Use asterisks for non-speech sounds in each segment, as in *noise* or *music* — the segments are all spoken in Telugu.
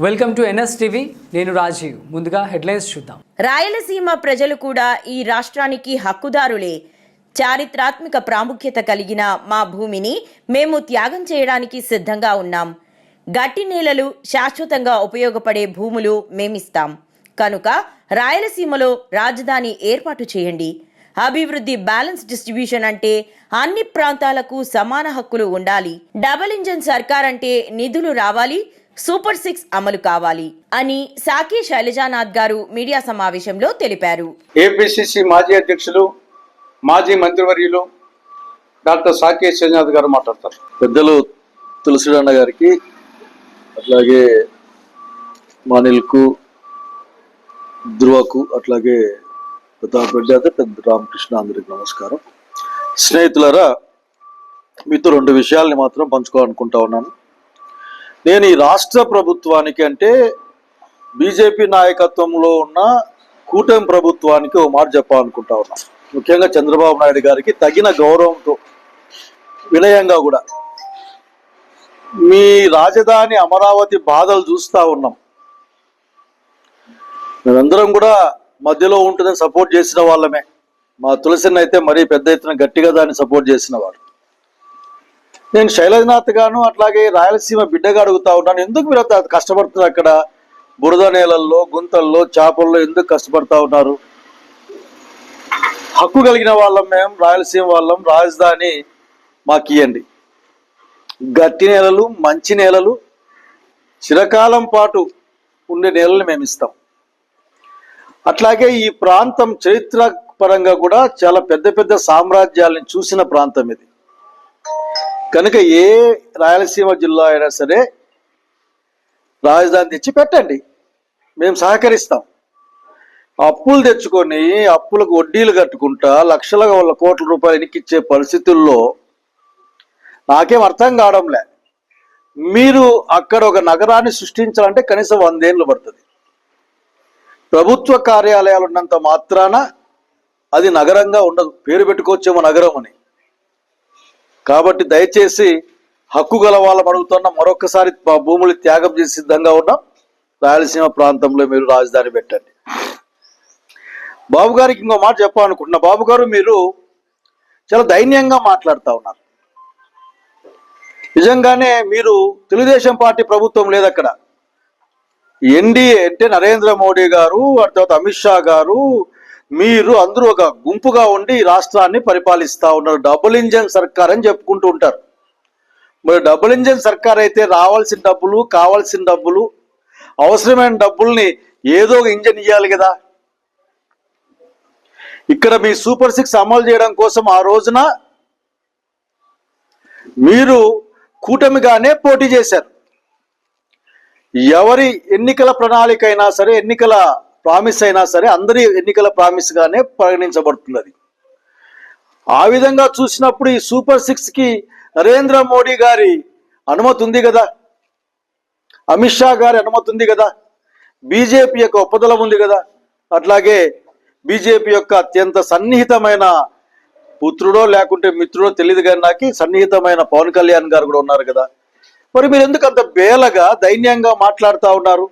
Welcome to NS TV. నేను రాజీవ్. ముందుగా హెడ్లైన్స్ చూద్దాం. రాయలసీమ ప్రజలు కూడా ఈ రాష్ట్రానికి హక్కుదారులే. చారిత్రాత్మక ప్రాముఖ్యత కలిగిన మా భూమిని మేము త్యాగం చేయడానికి సిద్ధంగా ఉన్నాం. గట్టి నేలలు శాశ్వతంగా ఉపయోగపడే భూములు మేమిస్తాం. కనుక రాయలసీమలో రాజధాని ఏర్పాటు చేయండి. అభివృద్ధి బ్యాలెన్స్ డిస్ట్రిబ్యూషన్ అంటే అన్ని ప్రాంతాలకు సమాన హక్కులు ఉండాలి. డబుల్ ఇంజన్ సర్కార్ అంటే నిధులు రావాలి. సూపర్ సిక్స్ అమలు కావాలి అని సాకి శైలజానాథ్ గారు మీడియా సమావేశంలో తెలిపారు. ఏపీసీసీ మాజీ అధ్యక్షులు మాజీ మంత్రివర్యులు డాక్టర్ సాకే శ్రీనాథ్ గారు మాట్లాడతారు. పెద్దలు తులసిడన్న గారికి అట్లాగే మానిల్కు ధ్రువకు అట్లాగే ప్రతాప్ రెడ్డి పెద్ద రామకృష్ణ అందరికి నమస్కారం. స్నేహితులరా మీతో రెండు విషయాల్ని మాత్రం పంచుకోవాలనుకుంటా ఉన్నాను. నేను ఈ రాష్ట్ర ప్రభుత్వానికి అంటే బీజేపీ నాయకత్వంలో ఉన్న కూటమి ప్రభుత్వానికి ఓ మాట చెప్పాలనుకుంటా ఉన్నాను ముఖ్యంగా చంద్రబాబు నాయుడు గారికి తగిన గౌరవంతో వినయంగా కూడా. మీ రాజధాని అమరావతి బాధలు చూస్తా ఉన్నాం. మేమందరం కూడా మధ్యలో ఉంటుందని సపోర్ట్ చేసిన వాళ్ళమే. మా తులసిని అయితే మరీ పెద్ద ఎత్తున గట్టిగా దాన్ని సపోర్ట్ చేసిన వాడు. నేను శైలజనాథ్ గాను అట్లాగే రాయలసీమ బిడ్డగా అడుగుతా ఉన్నాను. ఎందుకు మీరు అంత కష్టపడుతున్నారు అక్కడ? బురద నేలల్లో గుంతల్లో చేపల్లో ఎందుకు కష్టపడతా ఉన్నారు? హక్కు కలిగిన వాళ్ళం మేము రాయలసీమ వాళ్ళం రాజధాని మాకు ఇవ్వండి గట్టి నేలలు మంచి నేలలు చిరకాలం పాటు ఉండే నేలలు మేము ఇస్తాం. అట్లాగే ఈ ప్రాంతం చరిత్ర పరంగా కూడా చాలా పెద్ద పెద్ద సామ్రాజ్యాలను చూసిన ప్రాంతం ఇది. కనుక ఏ రాయలసీమ జిల్లా అయినా సరే రాజధాని తెచ్చి పెట్టండి. మేము సహకరిస్తాం. అప్పులు తెచ్చుకొని అప్పులకు వడ్డీలు కట్టుకుంటా లక్షల వాళ్ళ కోట్ల రూపాయలు ఎనికిచ్చే పరిస్థితుల్లో నాకేం అర్థం కావడంలే. మీరు అక్కడ ఒక నగరాన్ని సృష్టించాలంటే కనీసం వందేళ్ళు పడుతుంది. ప్రభుత్వ కార్యాలయాలు ఉన్నంత మాత్రాన అది నగరంగా ఉండదు. పేరు పెట్టుకోవచ్చేమో నగరం అని. కాబట్టి దయచేసి హక్కు గల వాళ్ళం అడుగుతున్న మరొకసారి భూములు త్యాగం చేసి సిద్ధంగా ఉన్నాం. రాయలసీమ ప్రాంతంలో మీరు రాజధాని పెట్టండి. బాబు గారికి ఇంకో మాట చెప్పాలనుకుంటున్నా. బాబు గారు మీరు చాలా దైన్యంగా మాట్లాడుతూ ఉన్నారు. నిజంగానే మీరు తెలుగుదేశం పార్టీ ప్రభుత్వం లేదు అక్కడ ఎన్డీఏ అంటే నరేంద్ర మోడీ గారు వాటి తర్వాత అమిత్ షా గారు మీరు అందరూ ఒక గుంపుగా ఉండి రాష్ట్రాన్ని పరిపాలిస్తూ ఉన్నారు. డబుల్ ఇంజన్ సర్కార్ అని చెప్పుకుంటూ ఉంటారు. మరి డబుల్ ఇంజన్ సర్కార్ అయితే రావాల్సిన డబ్బులు కావాల్సిన డబ్బులు అవసరమైన డబ్బుల్ని ఏదో ఒక ఇంజన్ ఇవ్వాలి కదా. ఇక్కడ మీ సూపర్ సిక్స్ అమలు చేయడం కోసం ఆ రోజున మీరు కూటమిగానే పోటీ చేశారు. ఎవరి ఎన్నికల ప్రణాళిక అయినా సరే ఎన్నికల ప్రామిస్ అయినా సరే అందరి ఎన్నికల ప్రామిస్గానే పరిగణించబడుతున్నది. పరిగణించబడుతుంది అది ఆ విధంగా చూసినప్పుడు ఈ సూపర్ సిక్స్కి నరేంద్ర మోడీ గారి అనుమతి ఉంది కదా? అమిత్ షా గారి అనుమతి ఉంది కదా? బీజేపీ యొక్క ఒప్పదలం ఉంది కదా? అట్లాగే బీజేపీ యొక్క అత్యంత సన్నిహితమైన పుత్రుడో లేకుంటే మిత్రుడో తెలియదు కానీ నాకు సన్నిహితమైన పవన్ కళ్యాణ్ గారు కూడా ఉన్నారు కదా. మరి మీరు ఎందుకు అంత బేలగా దైన్యంగా మాట్లాడుతూ ఉన్నారు?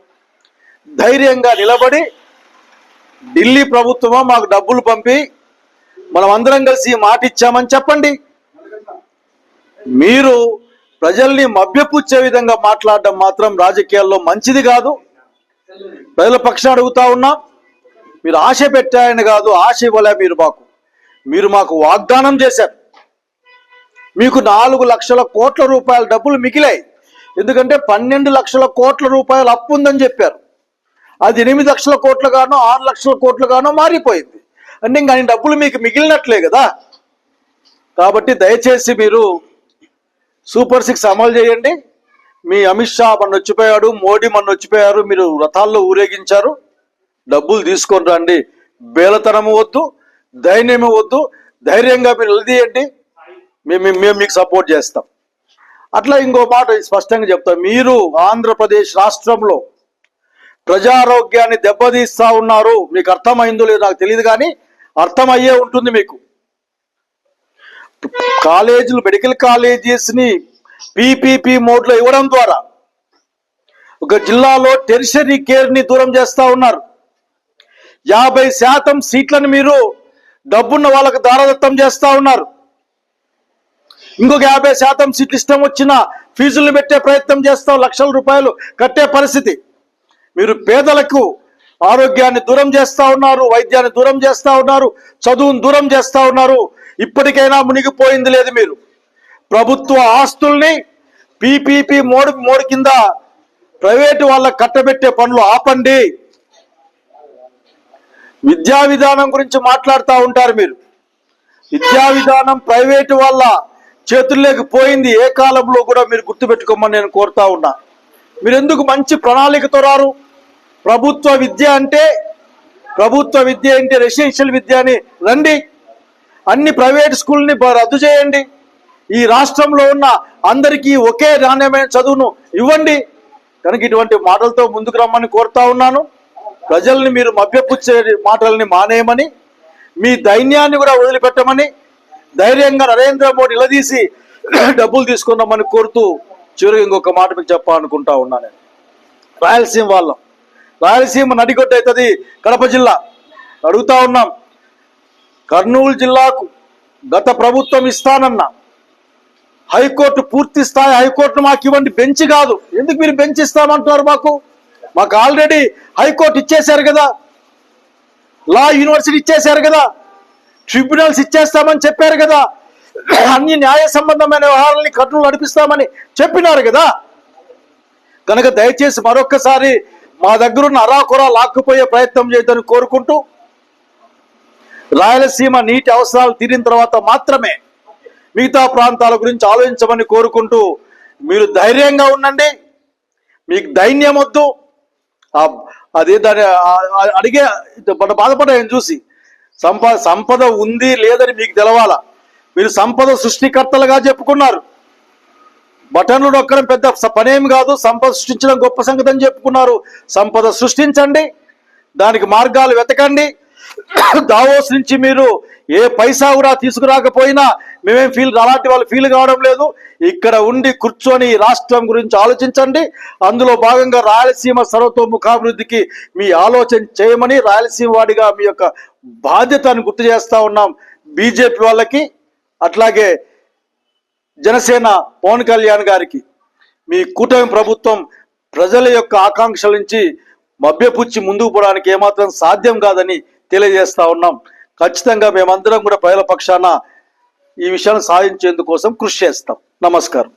ధైర్యంగా నిలబడి ఢిల్లీ ప్రభుత్వమా? మాకు డబ్బులు పంపి మనం అందరం కలిసి మాట ఇచ్చామని చెప్పండి. మీరు ప్రజల్ని మభ్యపుచ్చే విధంగా మాట్లాడడం మాత్రం రాజకీయాల్లో మంచిది కాదు. ప్రజల పక్షం అడుగుతా ఉన్నా మీరు ఆశ పెట్టారని కాదు ఆశ ఇవ్వలే మీరు మాకు. మీరు మాకు వాగ్దానం చేశారు. మీకు నాలుగు లక్షల కోట్ల రూపాయల డబ్బులు మిగిలాయి. ఎందుకంటే పన్నెండు లక్షల కోట్ల రూపాయలు అప్పు ఉందని చెప్పారు. అది ఎనిమిది లక్షల కోట్లు గానో ఆరు లక్షల కోట్లు గానో మారిపోయింది. అంటే ఇంకా డబ్బులు మీకు మిగిలినట్లే కదా. కాబట్టి దయచేసి మీరు సూపర్ సిక్స్ అమలు చేయండి. మీ అమిత్ షా మన వచ్చిపోయాడు మోడీ మన వచ్చిపోయారు మీరు రథాల్లో ఊరేగించారు. డబ్బులు తీసుకొని రండి. బేలతనము వద్దు ధైర్యము వద్దు ధైర్యంగా మీరు నిలదీయండి. మేము మేము- మేము మీకు సపోర్ట్ చేస్తాం. అట్లా ఇంకో మాట స్పష్టంగా చెప్తాం మీరు ఆంధ్రప్రదేశ్ రాష్ట్రంలో ప్రజారోగ్యాన్ని దెబ్బతీస్తా ఉన్నారు. మీకు అర్థమైందో లేదో నాకు తెలియదు కానీ అర్థమయ్యే ఉంటుంది మీకు. కాలేజీలు మెడికల్ కాలేజెస్ని పీపీపీ మోడ్లో ఇవ్వడం ద్వారా ఒక జిల్లాలో టెరిషరీ కేర్ని దూరం చేస్తా ఉన్నారు. యాభై శాతం సీట్లను మీరు డబ్బున్న వాళ్ళకు దారదత్తం చేస్తా ఉన్నారు. ఇంకొక యాభై శాతం సీట్లు ఇష్టం వచ్చిన ఫీజులు పెట్టే ప్రయత్నం చేస్తాం. లక్షల రూపాయలు కట్టే పరిస్థితి. మీరు పేదలకు ఆరోగ్యాన్ని దూరం చేస్తా ఉన్నారు వైద్యాన్ని దూరం చేస్తా ఉన్నారు చదువును దూరం చేస్తా ఉన్నారు. ఇప్పటికైనా మునిగిపోయింది లేదు మీరు. ప్రభుత్వ ఆస్తుల్ని పీపీపీ మోడు మోడ్ కింద ప్రైవేటు వాళ్ళకి కట్టబెట్టే పనులు ఆపండి. విద్యా విధానం గురించి మాట్లాడుతూ ఉంటారు మీరు. విద్యా విధానం ప్రైవేటు వాళ్ళ చేతుల్లోకి పోయింది ఏ కాలంలో కూడా మీరు గుర్తుపెట్టుకోమని నేను కోరుతా ఉన్నా. మీరు ఎందుకు మంచి ప్రణాళికతో రారు? ప్రభుత్వ విద్య అంటే ప్రభుత్వ విద్య అంటే రెసిడెన్షియల్ విద్య అని రండి. అన్ని ప్రైవేట్ స్కూల్ని రద్దు చేయండి. ఈ రాష్ట్రంలో ఉన్న అందరికీ ఒకే నాణ్యమైన చదువును ఇవ్వండి. కనుక ఇటువంటి మాటలతో ముందుకు రమ్మని కోరుతా ఉన్నాను. ప్రజల్ని మీరు మభ్యపుచ్చే మాటల్ని మానేయమని మీ దైన్యాన్ని కూడా వదిలిపెట్టమని ధైర్యంగా నరేంద్ర మోడీ నిలదీసి *clears throat* డబ్బులు తీసుకున్నామని కోరుతూ చివరికి ఇంకొక మాట మీకు చెప్పాలనుకుంటా ఉన్నాను రాయలసీమ వాళ్ళం. రాయలసీమ నడిగొడ్డ అవుతుంది కడప జిల్లా. అడుగుతా ఉన్నాం కర్నూలు జిల్లాకు గత ప్రభుత్వం ఇస్తానన్న. హైకోర్టు పూర్తి స్థాయి హైకోర్టును మాకు ఇవ్వండి బెంచ్ కాదు. ఎందుకు మీరు బెంచ్ ఇస్తామంటున్నారు మాకు? మాకు ఆల్రెడీ హైకోర్టు ఇచ్చేశారు కదా. లా యూనివర్సిటీ ఇచ్చేశారు కదా. ట్రిబ్యునల్స్ ఇచ్చేస్తామని చెప్పారు కదా. అన్ని న్యాయ సంబంధమైన వ్యవహారాలని కర్నూలు నడిపిస్తామని చెప్పినారు కదా. కనుక దయచేసి మరొక్కసారి మా దగ్గరున్న అరాకొరా లాక్కుపోయే ప్రయత్నం చేయదని కోరుకుంటూ రాయలసీమ నీటి అవసరాలు తీరిన తర్వాత మాత్రమే మిగతా ప్రాంతాల గురించి ఆలోచించమని కోరుకుంటూ మీరు ధైర్యంగా ఉండండి. మీకు దైన్యం వద్దు. అదే దాని అడిగే మన బాధపడ చూసి సంపద సంపద ఉంది లేదని మీకు తెలవాలా? మీరు సంపద సృష్టికర్తలుగా చెప్పుకున్నారు. బటన్లు నొక్కడం పెద్ద పనేం కాదు. సంపద సృష్టించడం గొప్ప సంగతి అని చెప్పుకున్నారు. సంపద సృష్టించండి. దానికి మార్గాలు వెతకండి. దావోస్ నుంచి మీరు ఏ పైసా కూడా తీసుకురాకపోయినా మేమేం ఫీల్ అలాంటి వాళ్ళు ఫీల్ కావడం లేదు. ఇక్కడ ఉండి కూర్చొని రాష్ట్రం గురించి ఆలోచించండి. అందులో భాగంగా రాయలసీమ సర్వతోముఖాభివృద్ధికి మీ ఆలోచన చేయమని రాయలసీమ వాడిగా మీ యొక్క బాధ్యతను గుర్తు చేస్తా ఉన్నాం. బీజేపీ వాళ్ళకి అట్లాగే జనసేన పవన్ కళ్యాణ్ గారికి మీ కూటమి ప్రభుత్వం ప్రజల యొక్క ఆకాంక్షల నుంచి మభ్యపుచ్చి ముందుకు పోవడానికి ఏమాత్రం సాధ్యం కాదని తెలియజేస్తా ఉన్నాం. ఖచ్చితంగా మేమందరం కూడా ప్రజల పక్షాన ఈ విషయాన్ని సాధించేందుకోసం కృషి చేస్తాం. నమస్కారం.